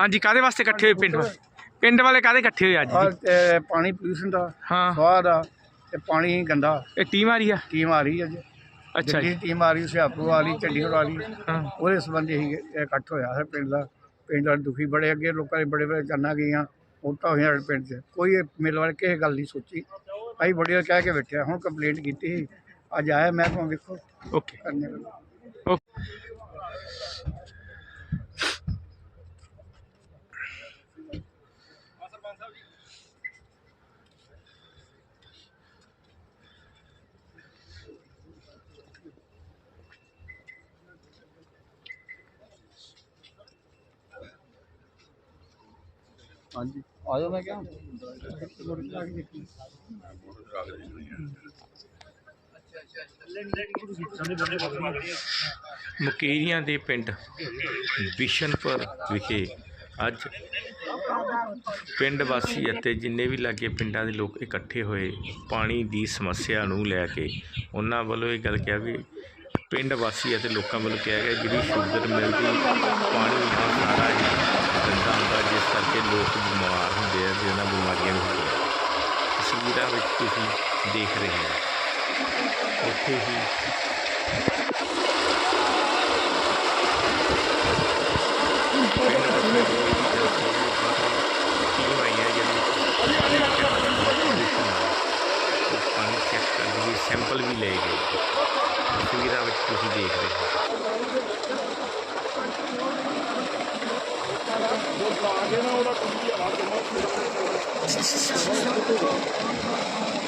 ਹਾਂਜੀ ਕਾਦੇ ਵਾਸਤੇ ਇਕੱਠੇ ਹੋਏ ਪਿੰਡ ਵਾਲੇ ਪਿੰਡ ਵਾਲੇ ਕਾਦੇ ਇਕੱਠੇ ਹੋਏ ਅੱਜ? ਜੀ? ਪਾਣੀ ਪੋਲੂਸ਼ਨ ਦਾ ਹਾਂ। ਸਵਾਹ ਦਾ ਤੇ ਪਾਣੀ ਗੰਦਾ। ਇਹ ਟੀਮ ਆ? ਰਹੀ ਆ ਟੀਮ ਆ ਰਹੀ ਅੱਜ ਅੱਛਾ ਜੀ। ਟੀਮ ਆ ਰਹੀ ਹੁਸ਼ਿਆਰਪੁਰ ਵਾਲੀ ਚੰਡੀਗੜ੍ਹ ਵਾਲੀ ਹਾਂ। ਉਹਦੇ ਸੰਬੰਧੀ ਇਹ ਇਕੱਠ ਹੋਇਆ ਹੈ ਪਿੰਡ ਦਾ। ਪਿੰਡ ਦਾ ਦੁਖੀ ਬੜੇ ਅੱਗੇ ਲੋਕਾਂ ਦੇ ਬੜੇ ਬੜੇ ਜਾਨਾਂ ਗਈਆਂ ਵੋਟਾਂ ਹੋਈਆਂ ਸਾਡੇ ਪਿੰਡ 'ਚ। ਕੋਈ ਇਹ ਮੇਰੇ ਬਾਰੇ ਕਿਸੇ ਗੱਲ ਨਹੀਂ ਸੋਚੀ। ਅਸੀਂ ਬੜੀ ਵਾਰ ਕਹਿ ਕੇ ਬੈਠਿਆ ਹੁਣ ਕੰਪਲੇਂਟ ਕੀਤੀ ਸੀ। ਅੱਜ ਆਇਆ ਮੈਂ ਤੁਹਾਨੂੰ ਵੇਖੋ। ਓਕੇ ਕਰਨੇ ਵਾਲਾ ਹਾਂਜੀ। ਆ ਜਾਓ ਮੈਂ ਕਿਹਾ। ਮੁਕੇਰੀਆਂ ਦੇ ਪਿੰਡ ਬਿਸ਼ਨਪੁਰ ਵਿਖੇ ਅੱਜ ਪਿੰਡ ਵਾਸੀ ਅਤੇ ਜਿੰਨੇ ਵੀ ਲਾਗੇ ਪਿੰਡਾਂ ਦੇ ਲੋਕ ਇਕੱਠੇ ਹੋਏ ਪਾਣੀ ਦੀ ਸਮੱਸਿਆ ਨੂੰ ਲੈ ਕੇ ਉਹਨਾਂ ਵੱਲੋਂ ਇਹ ਗੱਲ ਕਿਹਾ ਵੀ ਪਿੰਡ ਵਾਸੀ ਅਤੇ ਲੋਕਾਂ ਵੱਲੋਂ ਕਿਹਾ ਗਿਆ ਜਿਹੜੀ ਸ਼ੂਗਰ ਮਿਲਦੀ, ਪਾਣੀ ਆ ਸਾਰਾ ਹੀ ਗੰਦਾ ਹੁੰਦਾ ਜਿਸ ਕਰਕੇ ਲੋਕ ਬਿਮਾਰ ਹੁੰਦੇ ਆ ਜਿਹਨਾਂ ਬਿਮਾਰੀਆਂ ਵੀ ਹੁੰਦੀਆਂ ਤਸਵੀਰਾਂ ਵਿੱਚ ਤੁਸੀਂ ਦੇਖ ਰਹੇ ਹੋ ਉੱਥੇ ਹੀ ਟੀਮ ਆਈ ਹੈ ਜਿਹੜੀ ਪਾਣੀ ਚੈੱਕ ਕਰਦੀ ਹੈ ਸੈਂਪਲ ਵੀ ਲਏ ਗਏ ਤਸਵੀਰਾਂ ਵਿੱਚ ਤੁਸੀਂ ਦੇਖ ਰਹੇ ਹੋ 全然これでも。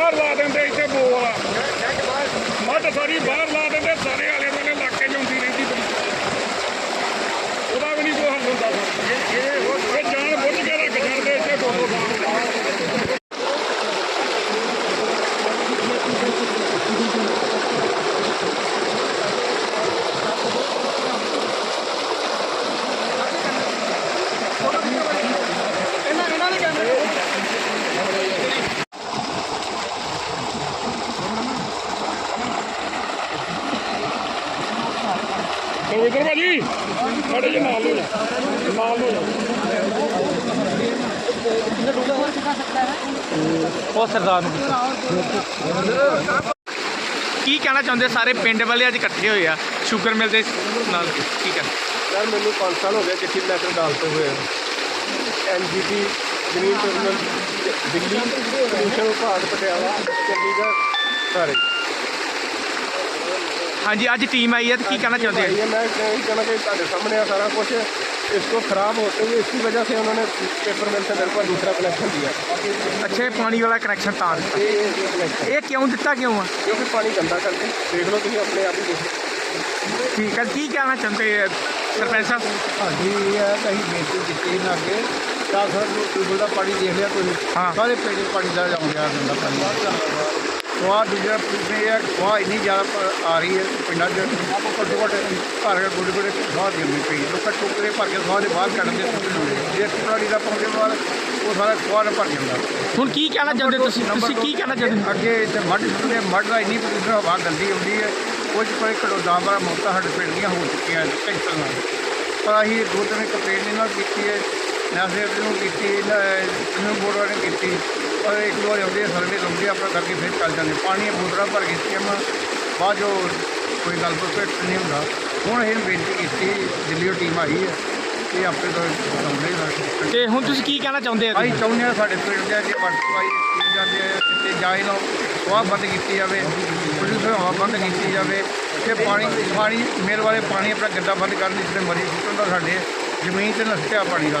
ਬਾਹਰ ਲਾ ਦਿੰਦੇ ਇੱਥੇ ਬੋ ਮੱਟ ਸਾਰੀ ਬਾਹਰ ਲਾ ਦਿੰਦੇ ਸਾਰੇ ਆਲੇ ਦੁਆਲੇ ਇਲਾਕੇ 'ਚ ਆਉਂਦੀ ਰਹਿੰਦੀ ਬੜੀ ਉਹਦਾ ਵੀ ਨਹੀਂ ਕੋਈ ਹੱਲ ਹੁੰਦਾ ਸਰ ਇਹ ਇਹ ਜਾਣ ਬੁੱਝ ਕੇ ਰੱਖ ਛੱਡਦੇ ਇੱਥੇ ਦੋ ਦੋ ਸਾਲ ਰਵਿੰਦਰ ਭਾਜੀ ਸਾਡੇ ਜੀ ਨਾਲ ਹੋ ਜਾ ਨਾਲ ਹੋ ਜਾ ਉਹ ਸਰਦਾਰ ਨੂੰ ਕੀ ਕਹਿਣਾ ਚਾਹੁੰਦੇ ਸਾਰੇ ਪਿੰਡ ਵਾਲੇ ਅੱਜ ਇਕੱਠੇ ਹੋਏ ਆ? ਸ਼ੂਗਰ ਮਿਲ ਦੇ ਨਾਲ। ਕੀ ਕਹਿਣਾ? ਯਾਰ ਮੈਨੂੰ 5 ਸਾਲ ਹੋ ਗਏ ਚਿੱਠੀ ਲੈਟਰ ਡਾਲਤੇ ਹੋਏ NGT green terminal Delhi pollution ਵਿਭਾਗ ਪਟਿਆਲਾ ਚੰਡੀਗੜ੍ਹ ਸਾਰੇ। हाँ जी ਅੱਜ टीम आई है तो की कहना चाहते हैं मैं यही कहना चाहिए सामने है सारा कुछ इसको खराब होते हुए इसकी वजह से उन्होंने पेपर मिल से मेरे को दूसरा कनेक्शन दिया अच्छा ये पानी वाला कनेक्शन तार ये क्यों कनेक्शन ਇਹ ਕਿਉਂ क्योंकि पानी गंदा करके देख लो तुम अपने आप ही देखो ਠੀਕ ਹੈ कहना चाहते हैं ਆ ਸਰਪੰਚ ਸਾਹਿਬ? ਸਾਡੀ ਇਹ ਹੈ ਕਿ ਅਸੀਂ ਬੇਨਤੀ ਕੀਤੀ ਨਾ ਅੱਗੇ। ਤਾਂ ਸਰ ਟੂਬਲ ਦਾ ਪਾਣੀ ਦੇਖ ਲਿਆ ਤੁਸੀਂ। ਹਾਂ। ਸਾਰੇ ਪੇੜੇ ਪਾਣੀ। ਸਵਾਹ ਦੂਜਾ ਪੁੱਛਨੇ ਇਹ ਹੈ ਸਵਾਹ ਇੰਨੀ ਜ਼ਿਆਦਾ ਪ- ਆ ਰਹੀ ਹੈ ਪਿੰਡਾਂ 'ਚ। ਘੱਟੋ ਘੱਟ ਘਰ ਗੋਡੇ ਗੋਡੇ ਸਵਾਹ ਦੀ ਹੁੰਦੀ ਪਈ ਲੋਕਾਂ ਟੋਕਰੇ ਭਰ ਕੇ ਸਵਾਹ ਦੇ ਬਾਹਰ ਕੱਢਦੇ ਸੁੱਟਦੇ ਜੇ ਟਰਾਲੀ ਦਾ ਪਾਉਂਦੇ ਬਾਅਦ ਉਹ ਸਾਰਾ ਸਵਾਹ ਨਾਲ ਭਰ ਜਾਂਦਾ। ਹੁਣ ਕੀ ਕਹਿਣਾ ਚਾਹੁੰਦੇ ਤੁਸੀਂ? ਤੁਸੀਂ ਕੀ ਕਹਿਣਾ ਚਾਹੁੰਦੇ ਅੱਗੇ ਇੱਥੇ ਮੱਝ ਸੁੱਟਦੇ ਮੱਝ ਦਾ ਇੰਨੀ ਪ੍ਰਦੂਸ਼ਣ ਹਵਾ ਗੰਦੀ ਆਉਂਦੀ ਹੈ। ਕੁਝ ਘੜੋ ਦਸ ਬਾਰਾਂ ਮੌਤਾਂ ਸਾਡੇ ਪਿੰਡ ਦੀਆਂ ਹੋ ਚੁੱਕੀਆਂ ਨੇ ਕੈਂਸਰ ਨਾਲ। ਪਰ ਅਸੀਂ ਦੋ ਤਿੰਨ ਕੰਪਲੇਂਟ ਇਹਨਾਂ ਨਾਲ ਕੀਤੀ ਹੈ। ਨੈਸ਼ਨਲ ਨੂੰ ਕੀਤੀ ਇਹਨੂੰ ਬੋਰਡ ਵਾਲੇ ਨੇ ਕੀਤੀ। ਪਰ ਇੱਕ ਦੋ ਵਾਰੀ ਆਉਂਦੇ ਆ ਸਰਵੇ ਆ, ਆਪਣਾ ਕਰਕੇ ਫਿਰ ਚੱਲ ਜਾਂਦੇ। ਪਾਣੀ ਦੀਆਂ ਬੋਤਲਾਂ ਭਰ ਕੇ ਦਿੱਤੀਆਂ ਵਾ ਬਾਅਦ ਜੋ ਕੋਈ ਗੱਲ ਕੋਈ ਨਹੀਂ ਹੁੰਦਾ। ਹੁਣ ਅਸੀਂ ਬੇਨਤੀ ਕੀਤੀ ਦਿੱਲੀੋਂ ਟੀਮ ਆਈ ਹੈ ਇਹ ਆਪਣੇ ਤੋਂ ਲਾਉਂਦੇ ਆ ਤੇ ਹੁਣ ਤੁਸੀਂ ਕੀ ਕਹਿਣਾ ਚਾਹੁੰਦੇ ਆ ਅਸੀਂ ਚਾਹੁੰਦੇ ਹਾਂ ਸਾਡੇ ਪਿੰਡ ਦੇ ਅੱਗੇ ਸਪਲਾਈ ਕੀਤੀ ਜਾਂਦੀ ਹੈ ਕਿਤੇ ਜਾਏ ਨਾ ਸਵਾਹ ਬੰਦ ਕੀਤੀ ਜਾਵੇ ਕੁਝ ਹਵਾ ਬੰਦ ਕੀਤੀ ਜਾਵੇ ਤੇ ਪਾਣੀ ਪਾਣੀ ਮੇਲ ਵਾਲੇ ਪਾਣੀ ਆਪਣਾ ਗੱਡਾ ਬੰਦ ਕਰਨ ਦੀ ਜਿਹੜੇ ਮਰੀ ਸੁੱਟਣ ਦਾ ਸਾਡੇ ਜ਼ਮੀਨ ਤੇ ਨਸਤਿਆ ਪਾਣੀ ਦਾ।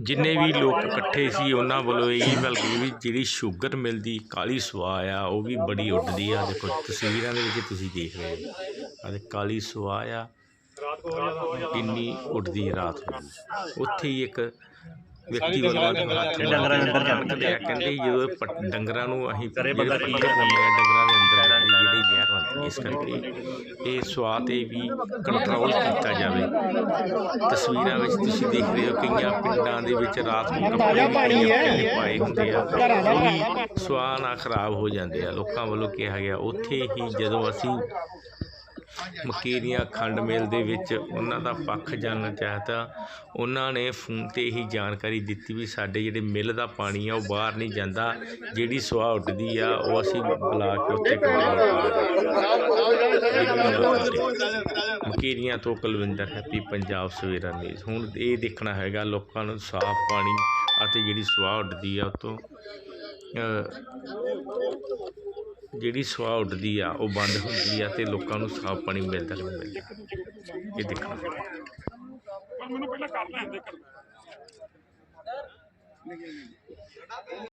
ਜਿੰਨੇ ਵੀ ਲੋਕ ਇਕੱਠੇ ਸੀ ਉਹਨਾਂ ਵੱਲੋਂ ਇਹ ਗੱਲ ਕਹੀ ਵੀ ਜਿਹੜੀ ਸ਼ੂਗਰ ਮਿਲ ਦੀ ਕਾਲੀ ਸਵਾਹ ਆ ਉਹ ਵੀ ਬੜੀ ਉੱਡਦੀ ਆ। ਦੇਖੋ ਤਸਵੀਰਾਂ ਦੇ ਵਿੱਚ ਤੁਸੀਂ ਦੇਖ ਰਹੇ ਹੋ। ਆ ਤੇ ਕਾਲੀ ਸਵਾਹ ਆ ਕਿੰਨੀ ਉੱਡਦੀ ਹੈ ਰਾਤ ਨੂੰ। ਉੱਥੇ ਹੀ ਇੱਕ ਵਿਅਕਤੀ ਵੱਲੋਂ ਡੰਗਰਾਂ ਦੇ ਅੰਦਰ ਜਾਂਦੇ ਆ। ਕਹਿੰਦੇ ਜਦੋਂ ਡੰਗਰਾਂ ਨੂੰ ਅਸੀਂ ਪੱਠੇ ਪਾਉਂਦੇ ਆ ਡੰਗਰਾਂ ਦੇ ਇਸ ਕਰਕੇ ਇਹ ਸਵਾਹ ਤੇ ਵੀ ਕੰਟਰੋਲ ਕੀਤਾ ਜਾਵੇ। ਤਸਵੀਰਾਂ ਵਿੱਚ ਤੁਸੀਂ ਦੇਖ ਰਹੇ ਹੋ ਕਈਆਂ ਪਿੰਡਾਂ ਦੇ ਵਿੱਚ ਰਾਤ ਨੂੰ ਕੱਪੜੇ ਪਾਣੀ ਹੈ। ਪਾਏ ਹੁੰਦੇ ਆ। ਉਹ ਵੀ ਸਵਾਹ ਨਾਲ ਖਰਾਬ ਹੋ ਜਾਂਦੇ ਆ। ਲੋਕਾਂ ਵੱਲੋਂ ਕਿਹਾ ਗਿਆ ਉੱਥੇ ਹੀ ਜਦੋਂ ਅਸੀਂ ਮਕੇਰੀਆਂ ਖੰਡ ਮਿਲ ਦੇ ਵਿੱਚ ਉਹਨਾਂ ਦਾ ਪੱਖ ਜਾਣਨਾ ਚਾਹਤਾ ਉਹਨਾਂ ਨੇ ਫੋਨ ਤੇ ਹੀ ਜਾਣਕਾਰੀ ਦਿੱਤੀ ਵੀ ਸਾਡੇ ਜਿਹੜੇ ਮਿੱਲ ਦਾ ਪਾਣੀ ਆ, ਉਹ ਬਾਹਰ ਨਹੀਂ ਜਾਂਦਾ। ਜਿਹੜੀ ਸੁਆਹ ਉੱਡਦੀ ਆ, ਉਹ ਅਸੀਂ ਬੁਲਾ ਕੇ ਉੱਥੇ ਮਕੀਰੀਆਂ ਤੋਂ ਕੁਲਵਿੰਦਰ, ਹੈਪੀ ਪੰਜਾਬ, ਸਵੇਰਾ ਨਿਊਜ਼। ਹੁਣ ਇਹ ਦੇਖਣਾ ਹੈਗਾ, ਲੋਕਾਂ ਨੂੰ ਸਾਫ਼ ਪਾਣੀ ਅਤੇ ਜਿਹੜੀ ਸੁਆਹ ਉੱਡਦੀ ਆ, ਉਹ ਤੋਂ ਜਿਹੜੀ ਸਵਾਹ ਉੱਡਦੀ ਆ, ਉਹ ਬੰਦ ਹੁੰਦੀ ਆ ਤੇ ਲੋਕਾਂ ਨੂੰ ਸਾਫ਼ ਪਾਣੀ ਮਿਲਦਾ ਨਹੀਂ ਮਿਲਦਾ। ਇਹ ਦੇਖਣਾ ਪਰ ਮੈਨੂੰ ਪਹਿਲਾਂ ਕਰ ਲੈਣ ਦੇ ਕਰ